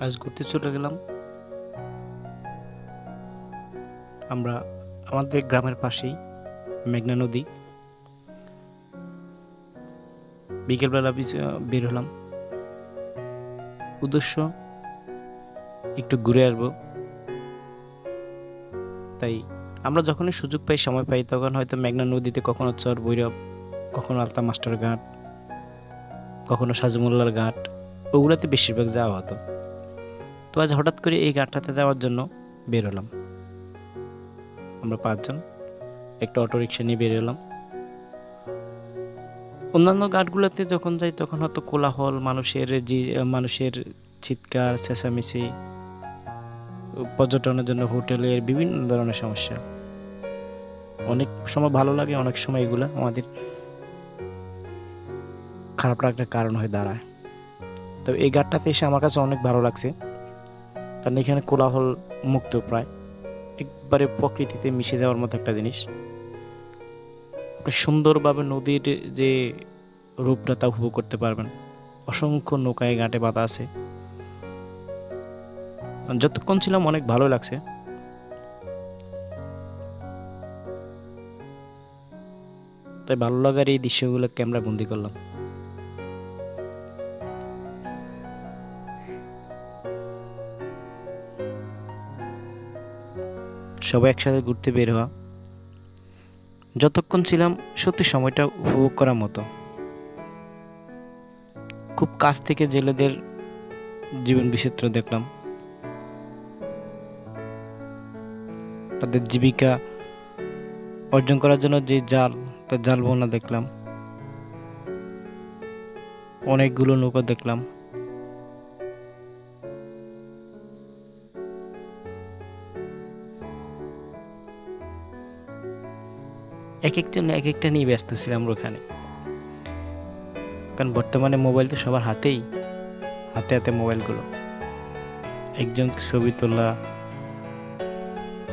আজ ঘুরতে চলে গেলাম। আমরা আমাদের গ্রামের পাশেই মেঘনা নদী। বিকেলবেলা বের হলাম। উদ্দেশ্য, একটু ঘুরে আসব। তাই আমরা যখনই সুযোগ পাই, সময় পাই, তখন হয়তো মেঘনা নদীতে কখনো চর ভৈরব, কখনো আলতা মাস্টার ঘাট, কখনো সাজমুল্লার ঘাট, ওগুলোতে বেশিরভাগ যাওয়া হতো। তো আজ হঠাৎ করে এই ঘাটটাতে যাওয়ার জন্য বের হলাম। আমরা পাঁচজন একটা অটো রিক্সা নিয়ে বের হলাম। অন্যান্য ঘাটগুলোতে যখন যাই, তখন হয়তো কোলাহল, মানুষের যে মানুষের চিৎকার, চেঁচামেচি, পর্যটনের জন্য হোটেলের বিভিন্ন ধরনের সমস্যা। অনেক সময় ভালো লাগে, অনেক সময় এগুলো আমাদের খারাপ লাগার কারণ হয়ে দাঁড়ায়। তো এই ঘাটটাতে এসে আমার কাছে অনেক ভালো লাগছে। কারণ এখানে কোলাহল মুক্ত প্রায়। একবারে প্রকৃতিতে মিশে যাওয়ার মতো একটা জিনিস। সুন্দরভাবে নদীর যে রূপটা তা উপভোগ করতে পারবেন। অসংখ্য নৌকায় ঘাটে বাঁধা আছে। যতক্ষণ ছিলাম অনেক ভালো লাগছে। তাই ভালো লাগার এই দৃশ্যগুলো ক্যামেরা বন্দি করলাম। সবাই একসাথে ঘুরতে বের হওয়া। যতক্ষণ ছিলাম, সত্যি সময়টা উপভোগ করার মতো। খুব কাছ থেকে জেলেদের জীবন বিচিত্র দেখলাম। তাদের জীবিকা অর্জন করার জন্য যে জাল, তার জাল বোনা দেখলাম। অনেকগুলো নৌকা দেখলাম। এক একজন এক একটা নিয়ে ব্যস্ত ছিলাম ওখানে। কারণ বর্তমানে মোবাইল তো সবার হাতেই, হাতে হাতে মোবাইলগুলো। একজন ছবি তোলা,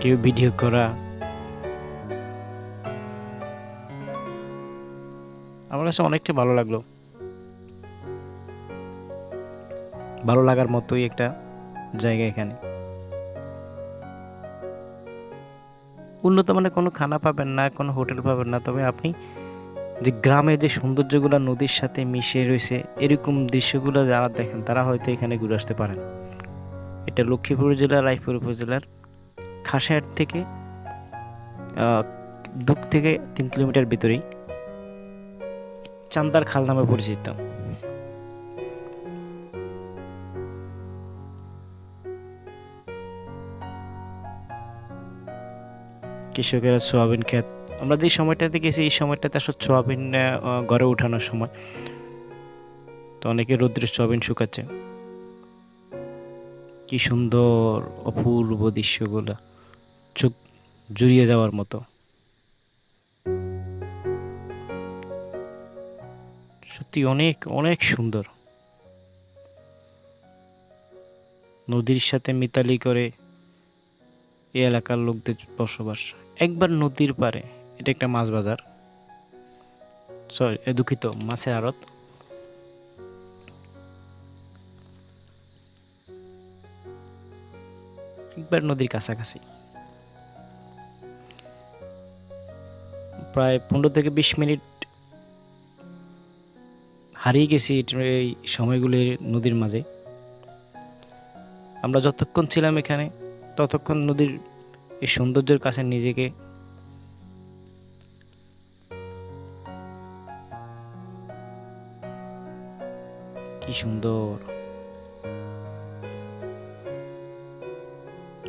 কেউ ভিডিও করা। আমার কাছে অনেকটা ভালো লাগল। ভালো লাগার মতোই একটা জায়গা এখানে। উন্নত মানে কোনো খানা পাবেন না কোনো হোটেল পাবেন না। তবে আপনি যে গ্রামের যে সৌন্দর্যগুলো নদীর সাথে মিশে রয়েছে এরকম দৃশ্যগুলো যারা দেখেন তারা হয়তো এখানে ঘুরে আসতে পারেন। এটা লক্ষ্মীপুর জেলার রায়পুর উপজেলার খাসাহাট থেকে আহ, দু থেকে তিন কিলোমিটার ভিতরেই। চান্দার খাল নামে পরিচিত। কৃষকেরা সোয়াবিন ক্ষেত আমরা যে সময়টাতে গেছি, এই সময়টাতে আসলে সোয়াবিন গড়ে ঘরে উঠানোর সময়। তো অনেকে রৌদ্রের সোয়াবিন শুকাচ্ছে। কি সুন্দর, অপূর্ব দৃশ্যগুলো। চোখ জুড়িয়ে যাওয়ার মতো। সত্যি অনেক অনেক সুন্দর। নদীর সাথে মিতালি করে এই এলাকার লোকদের বসবাস। একবার নদীর পারে এটা একটা মাছ বাজার সরি দুঃখিত, মাছের আড়ত। একবার নদীর কাছাকাছি। প্রায় পনেরো থেকে বিশ মিনিট হারিয়ে গেছি এই সময়গুলির নদীর মাঝে। আমরা যতক্ষণ ছিলাম এখানে, ততক্ষণ নদীর এই সৌন্দর্যের কাছে নিজেকে কি সুন্দর।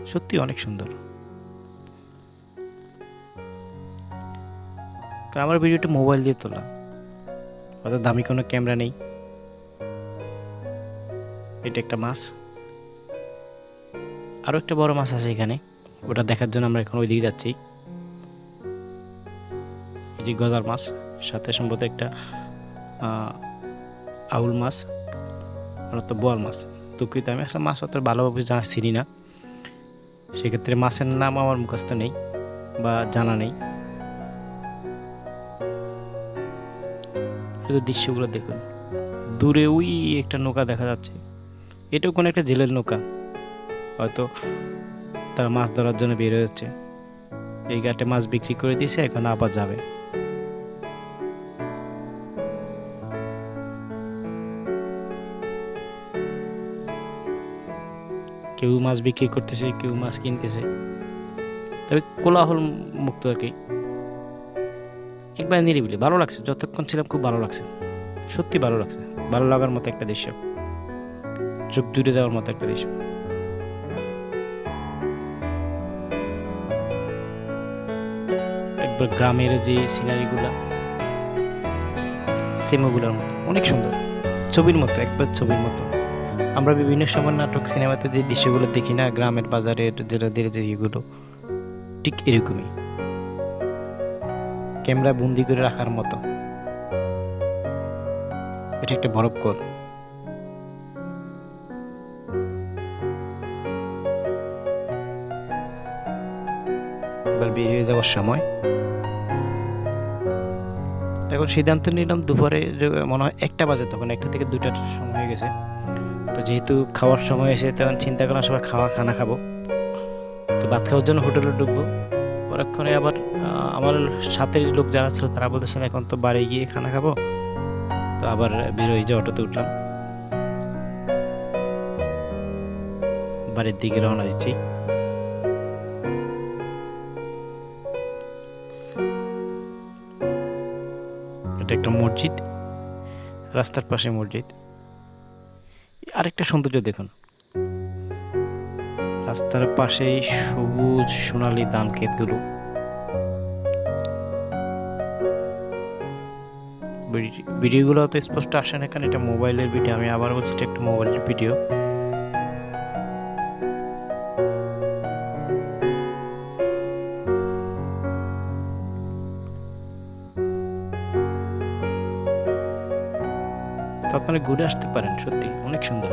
সত্যি অনেক সুন্দর। আমার ভিডিওটা মোবাইল দিয়ে তোলা। অত দামি কোনো ক্যামেরা নেই। এটা একটা মাছ। আরও একটা বড় মাছ আছে এখানে। ওটা দেখার জন্য আমরা এখন ওইদিকে যাচ্ছি। এই যে গজার মাছ, সাথে সম্ভবত একটা আউল মাছ আর তো বোয়াল মাছ। দুঃখিত, আমি আসলে মাছ অত ভালোভাবে জানা চিনি না। সেক্ষেত্রে মাছের নাম আমার মুখস্থ নেই বা জানা নেই। শুধু দৃশ্যগুলো দেখুন। দূরে ওই একটা নৌকা দেখা যাচ্ছে। এটাও কোনো একটা জেলের নৌকা। হয়তো তারা মাছ ধরার জন্য বের হয়েছে। এই ঘাটে মাছ বিক্রি করে দিয়েছে, এখন আবার যাবে। কেউ মাছ বিক্রি করতেছে, কেউ মাছ কিনতেছে। তবে কোলাহল মুক্ত আর কি একবার নিরিবিলি, ভালো লাগছে। যতক্ষণ ছিলাম খুব ভালো লাগছে। সত্যি ভালো লাগছে। ভালো লাগার মতো একটা দৃশ্য। চোখ জুড়ে যাওয়ার মতো একটা দৃশ্য। একবার গ্রামের যে সিনারিগুলা সিনেমাগুলোর মতো, অনেক সুন্দর। ছবির মতো, একবার ছবির মতো। আমরা বিভিন্ন সময় নাটক, সিনেমাতে যে দৃশ্যগুলো দেখি না, গ্রামের বাজারের জেলাদের যে ইয়েগুলো, ঠিক এরকমই। ক্যামেরা বন্দি করে রাখার মতো। এটা একটা বরফ এবার বেরিয়ে যাওয়ার সময় এখন সিদ্ধান্ত নিলাম দুপুরে মনে হয় একটা বাজে তখন একটা থেকে দুটার সময় হয়ে গেছে। তো যেহেতু খাওয়ার সময় এসে তখন চিন্তা করলাম সবাই খাওয়া, খানা খাব। তো ভাত খাওয়ার জন্য হোটেলে ঢুকবো। পরক্ষণে আবার আমার সাথের লোক যারা ছিল তারা বলতেছেন এখন তো বাড়ি গিয়ে খানা খাব। তো আবার বেরোই যে অটোতে উঠলাম। বাড়ির দিকে রওনা দিচ্ছি। একটা মসজিদ, রাস্তার পাশে মসজিদ। আরেকটা সৌন্দর্য দেখুন। রাস্তার পাশেই সবুজ সোনালি ধান ক্ষেতগুলো। ভিডি- ভিডিওগুলো তো স্পষ্ট আসে না এটা মোবাইলের ভিডিও। আমি আবার বলছি এটা একটা মোবাইলের ভিডিও। ঘুরে আসতে পারেন সত্যি। অনেক সুন্দর।